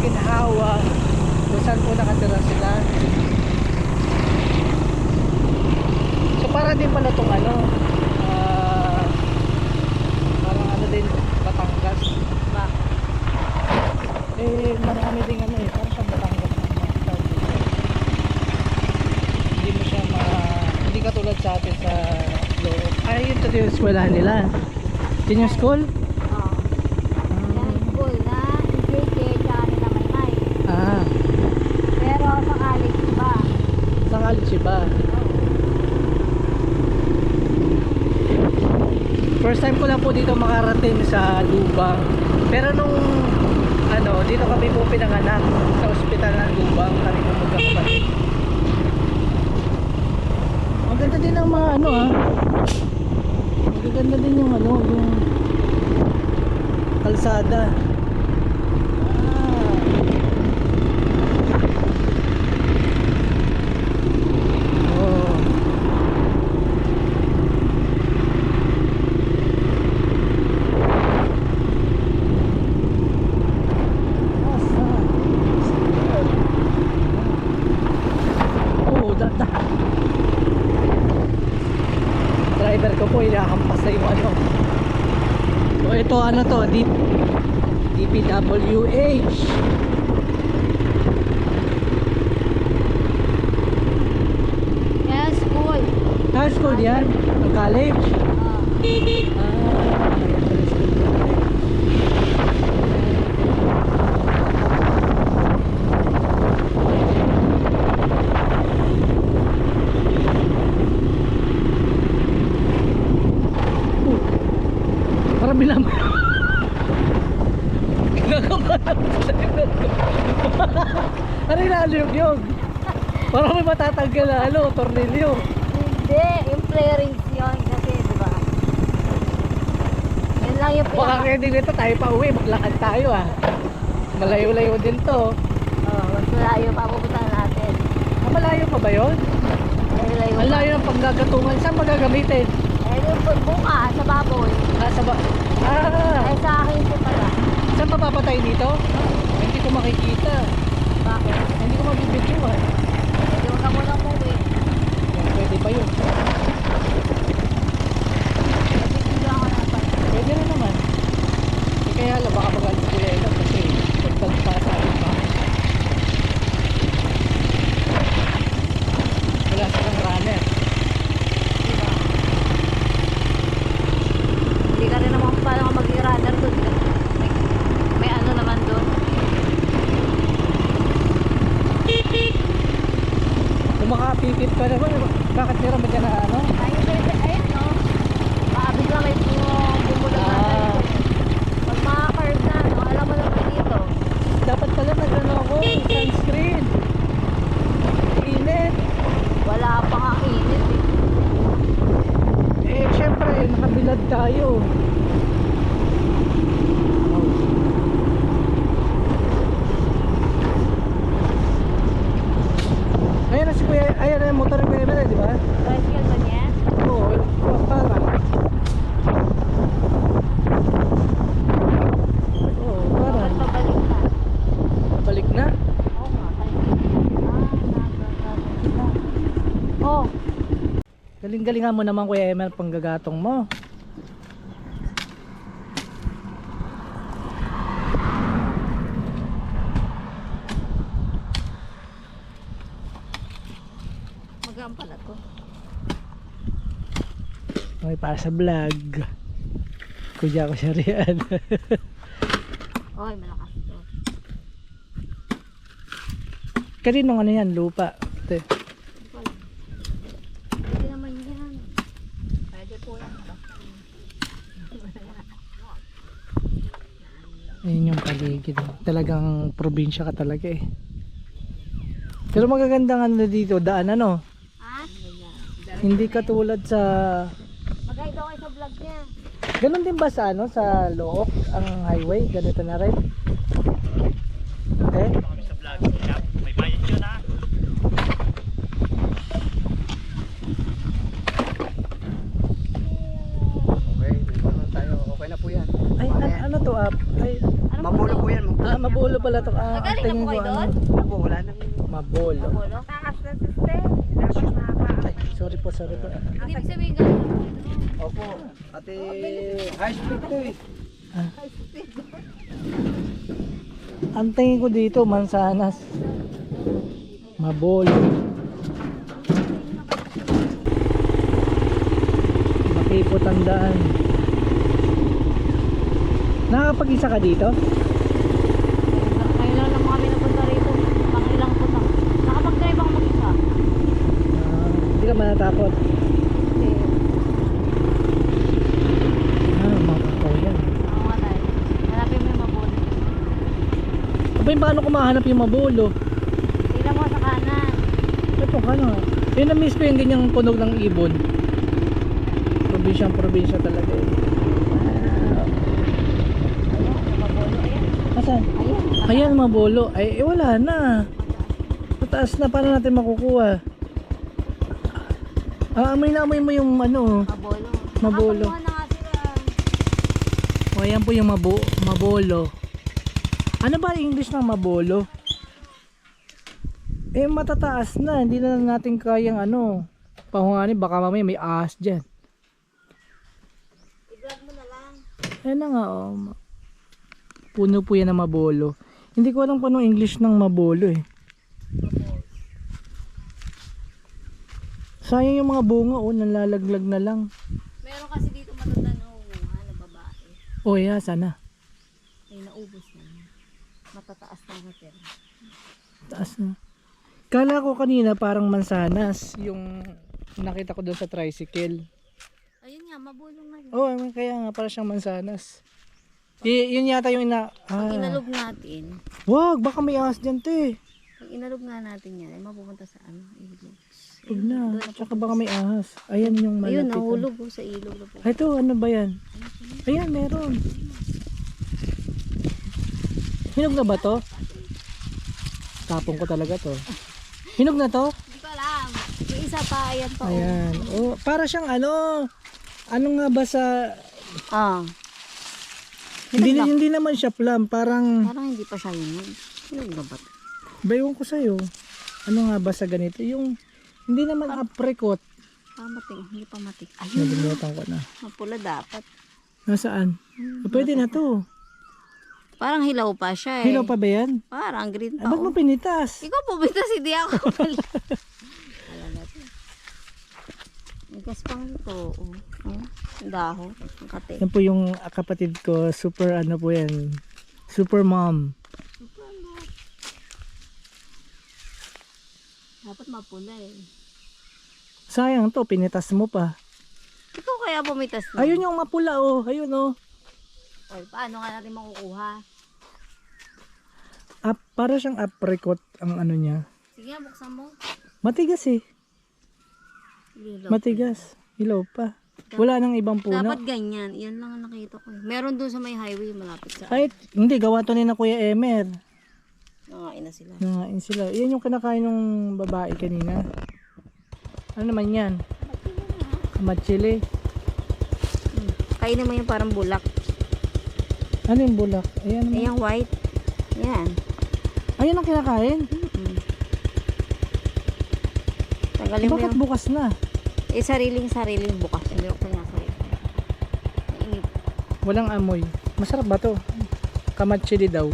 Maginhawa kung saan po nakatira sila. So para din pala tong ano, ah, parang ano din, Batangas. Ba? Eh, marami din ano eh, parang sa Batangas na. Hindi mo siya ma... Hindi katulad sa atin sa loob. Ay, ito din yung eskwelahan nila. Yun yung school? Oo. Yan school na JK tsaka nila Maynay. Ah, Pero sa college ba? College ba? First time ko lang po dito makarating sa Lubang. Pero nung ano, dito kami po pinanganak sa ospital ng Lubang, kami po magkakapatid. Ang din ng mga ano ah. Ang din yung ano, yung kalsada. Ah. Oh. Oh, da, da. Driver ko po, inakampas na yung ano. So, ito ano to, D School. High school yan? College? Oo. Ah, ayan pala school. Oh, Parang bilang Kinakabahan ako sa driver ko. Ano yung naliyog-yog? Parang may matatanggal na ano, tornilyo. Hindi, yung play rings yun kasi, di ba? Yan lang yung Baka pinaka... kaya din ito tayo pa uwi, maglakad tayo ah. Malayo-layo din to. Oo, mas malayo pa pupunta natin. Ah, malayo pa ba yun? Malayo Ang layo ng paggagatungan. Saan magagamitin? Eh, yung buka sa baboy. Ah, sa ba? Ah, Ay, sa akin siya pala. saan pa papatay dito? Hindi ko makikita. Bakit? Hindi ko mabibidyoan. Pwede mo na muna umuwi. Pwede ba yun? Nabibigyan ako ng pan. Pwede na naman. Eh, kaya lang baka magalit ko yan kasi pagpag pa sa akin pa. Wala silang runner. Di ba? Hindi ka rin naman paano ka mag-runner doon. May, may ano naman doon. Makapipit pa naman, bakit meron ba dyan na ano? Ayun, ayun, ayun, no? Maabig lang bumulong na Ah. tayo. Pag mga-curve na, no? Alam mo naman dito. Dapat pala nag-ano ako, sunscreen. Init. Wala pa nga init eh. Eh, syempre, nakabilad tayo. Ayan na si Kuya, ayan na yung motor ni Kuya Mel, di ba? Tricycle ba niya? Oo, para. Oo, para. Bakit pabalik na? Balik na. Oo nga, tayo. Ah, na. Oh, Galing-galingan mo naman Kuya Emel panggagatong mo. Magaan pala to. Okay, para sa vlog. Kuya ko siya riyan. Oy, malakas ito. Kaninong ano yan, lupa. Ito. Pwede naman yan. Pwede po yan. Ayun yung paligid. Talagang probinsya ka talaga eh. Pero magagandang ano dito, daan ano. Hindi katulad sa... Mag-guide ako sa vlog niya. Ganon din ba sa ano, sa Look, ang highway? Ganito na rin? Eh? sa vlog. May bayad yun ha. Okay, dito na tayo. Okay na po yan. Ay, an- ano to up? Ay, Mabulo po yan. Mabulo. ah, mabulo pala to. Ah, Nagaling na tingin po kayo ko doon? ano. po, wala nang... Mabulo. Bolo? Takas na sister. Ay, po. Hindi ibig sabihin. Opo. Ate, high speed to eh. Ang tingin ko dito, mansanas. Mabolo. Makipot ang daan. Nakakapag-isa ka dito? Ngayon lang naman kami napunta rito. Pang ilang po na. Nakapag-drive ako mag-isa. Ah, Hindi ka manatakot. Okay. Ah, makakaw yan. Ako nga tayo. Hanapin mo yung mabolo. Abay, paano ko mahanap yung mabolo? Tingnan mo sa kanan. Ito ka na. Yun na mismo yung ganyang tunog ng ibon. Probinsyang probinsya talaga eh. Asan? Ayan. Mabolo. Ay, eh, wala na. Mataas na, paano natin makukuha? Ah, amoy na amoy mo yung ano. Mabolo. Mabolo. Sila. O, ayan po yung mabo, mabolo. Ano ba English ng mabolo? Eh, matataas na. Hindi na natin kayang ano. Pahunganin, baka mamaya may ahas dyan. I-vlog mo na lang. Ayan na nga, oh. Puno po yan ng mabolo. Hindi ko alam kung anong English ng mabolo eh. Sayang yung mga bunga, oh. Nalalaglag na lang. Meron kasi dito matanda na na babae. Oh, yeah, sana. Ay, naubos na. Matataas na natin. Taas na. Kala ko kanina parang mansanas yung nakita ko doon sa tricycle. Ayun nga, mabulong nga. yun. Oh, ay, kaya nga para siyang mansanas. Y- yun yata yung ina... Pag Ah. inalog natin, Wag, baka may ahas dyan te. pag inalog nga natin yan, ay mapupunta sa ano, ilog. Huwag na. Tsaka baka may ahas. Ayan yung malapit. Ayun, nahulog oh, sa ilog na po. Ito, ano ba yan? Ayan, meron. Hinog na ba to? Tapong ko talaga to. Hinog na to? Hindi ko alam. Yung isa pa, ayan pa. oh. Ayan. Oh, para siyang ano, ano nga ba sa Ah, hindi hindi naman siya plum, parang parang hindi pa siya yun. Hinog na ba? to? bayon ko sa Ano nga ba sa ganito? Yung hindi naman apricot. Ah, mating. Hindi pa mating. Ayun, Nalimutan ko na. mapula dapat. Nasaan? Ah, pwede na to. Parang hilaw pa siya eh. Hilaw pa ba yan? Parang green Ah, pa. ba't mo pinitas? Ikaw po, basta si di ako. Wala na to. Igas pang ito. Oh. Oh. Ang kate. Yan po yung ah, kapatid ko. Super ano po yan. Super mom. Dapat mapula eh. Sayang to, pinitas mo pa. Ikaw kaya pumitas na? Ayun yung mapula oh. Ayun oh. Oy, paano nga natin makukuha? Ap, para siyang apricot ang ano niya. Sige buksan mo. Matigas eh. Lilaw. Matigas. Hilaw pa. Wala nang ibang puno. Dapat ganyan. Yan lang ang nakita ko. eh. Meron doon sa may highway malapit sa... Kahit, hindi, gawa to ni na Kuya Emer. Nangain na sila. Nangain sila. Yan yung kinakain ng babae kanina. Ano naman yan? Kamatsili. Hmm. Kainin mo yung parang bulak. Ano yung bulak? Ayan yung white. Yan. Ayun ang kinakain. Mm. Tanggalin mo Bakit yung... bukas na? Eh, sariling-sariling bukas. Hindi ko kanya sa'yo. Mainit. Walang amoy. Masarap ba to? Kamatsili daw.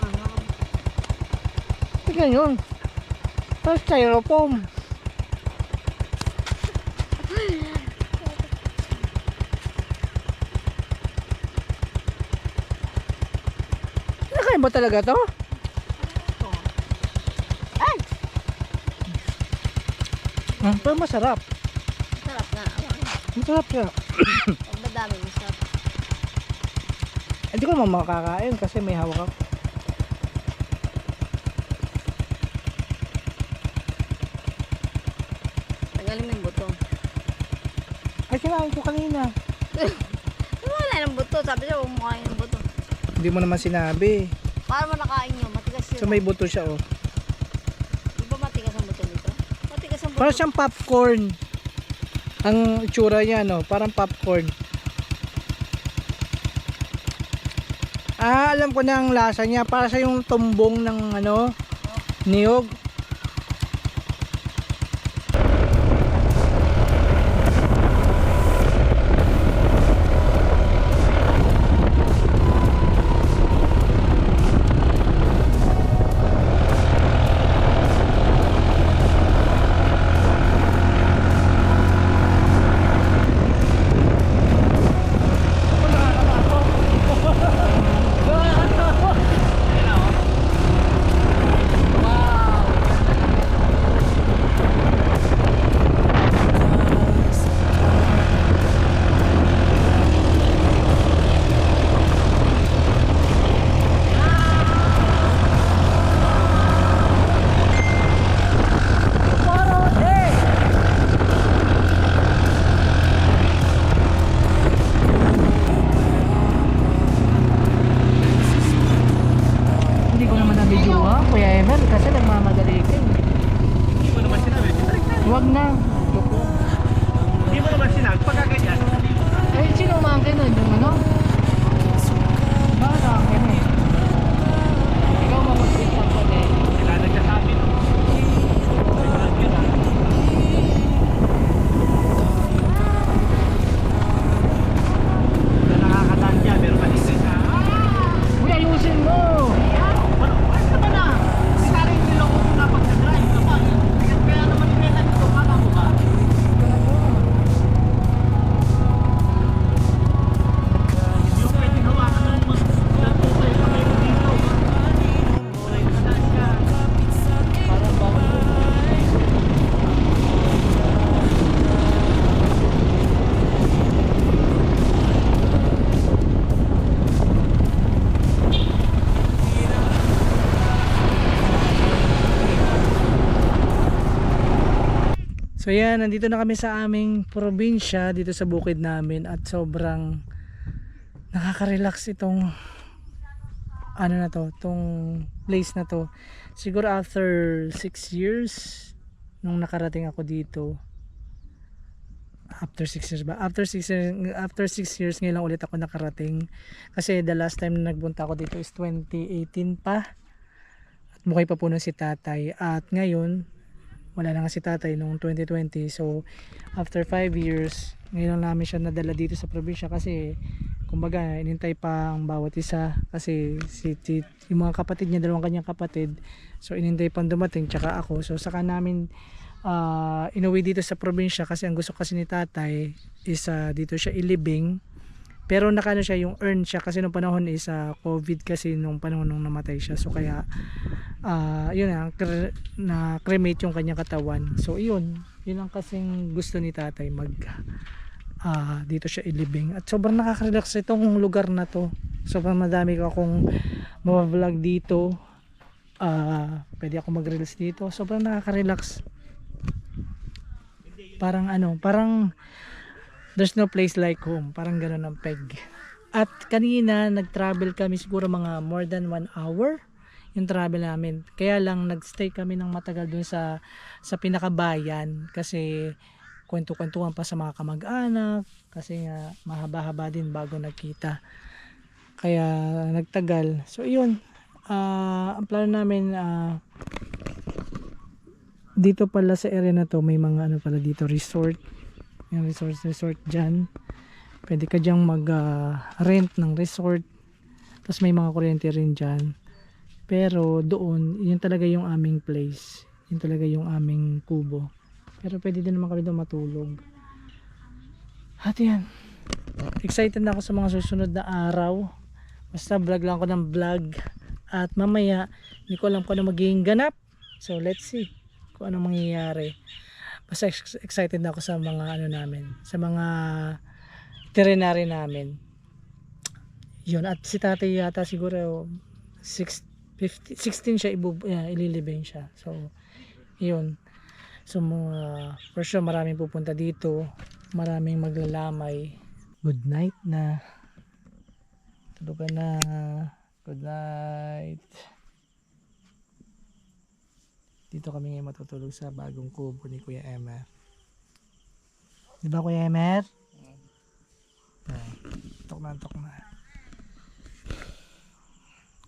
Ah, Tignan yun. Tapos styrofoam. Ba talaga to? Ay! Hmm, pero masarap. Sarap nga. Masarap siya. Pag madami, masarap. Hindi ko naman makakain kasi may hawak ako. Tagalin mo yung buto. Ay, kinain ko kanina. Wala ng buto. Sabi siya, huwag mo kain ng buto. Hindi mo naman sinabi. Para mo nakain nyo, matigas yun. So may buto siya oh. Di ba matigas ang buto dito? Matigas ang buto. Parang siyang popcorn. Ang itsura niya no, parang popcorn. Ah, alam ko na ang lasa niya. Para sa yung tumbong ng ano, niyog. So yan, nandito na kami sa aming probinsya dito sa bukid namin at sobrang nakaka-relax itong ano na to, tong place na to. Siguro after 6 years nung nakarating ako dito. After 6 years ba? After 6 years, after 6 years ngayon lang ulit ako nakarating. Kasi the last time na nagbunta ako dito is 2018 pa. At mukhay pa nun si tatay. At ngayon, wala na nga si tatay noong 2020. So, after 5 years, ngayon namin siya nadala dito sa probinsya kasi kumbaga inintay pa ang bawat isa. Kasi si, si yung mga kapatid niya dalawang kanyang kapatid so inintay pang dumating tsaka ako. So saka namin uh, inuwi dito sa probinsya kasi ang gusto kasi ni tatay is ah, dito siya ilibing pero nakano siya yung earn siya kasi nung panahon is ah, covid kasi nung panahon nung namatay siya. So kaya ah yun na, cre- na cremate yung kanyang katawan. So yun. Yun ang kasing gusto ni tatay mag ah dito siya ilibing. At sobrang nakaka-relax itong lugar na to. Sobrang madami ko akong vlog dito. Ah pwede ako mag-reels dito. Sobrang nakaka-relax. Parang ano parang there's no place like home. Parang ganun ang peg. At kanina nag-travel kami siguro mga more than one hour yung travel namin. Kaya lang nagstay kami ng matagal dun sa sa pinakabayan. Kasi kwento-kwentuhan pa sa mga kamag-anak. Kasi nga mahaba-haba din bago nagkita kaya nagtagal. So yun. Ah, ang plano namin ah, dito pala sa area na to may mga ano pala dito resort yung resort resort dyan. Pwede ka dyang mag ah, rent ng resort. Tapos may mga kuryente rin dyan. Pero doon yun talaga yung aming place. Yun talaga yung aming kubo. Pero pwede din naman kami doon matulog. At yan. Excited na ako sa mga susunod na araw. Basta vlog lang ako ng vlog. At mamaya, hindi ko alam kung ano magiging ganap. So let's see kung ano mangyayari. Ex- excited na ako sa mga ano namin, sa mga itinerary namin. Yun, at si tatay yata siguro 6, 15, 16 siya, ibu, uh, ililibing siya. So, yun. So, mga, for sure, maraming pupunta dito. Maraming maglalamay. Good night na. Tulugan na. Good night. Dito kami ngayon matutulog sa bagong kubo ni Kuya Emer. Di ba Kuya Emer? Ay, tok na, tok na.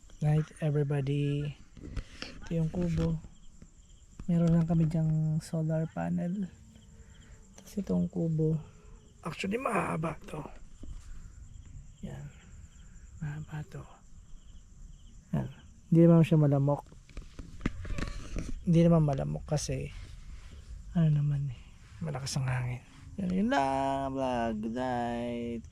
Good night everybody. Ito yung kubo. Meron lang kami dyang solar panel. Tapos itong kubo. Actually, mahaba to. Yan. Mahaba to. Yan. Hindi naman siya malamok. Hindi naman malamok kasi ano naman eh. Malakas ang hangin. Yan yun lang. Vlog. Good night.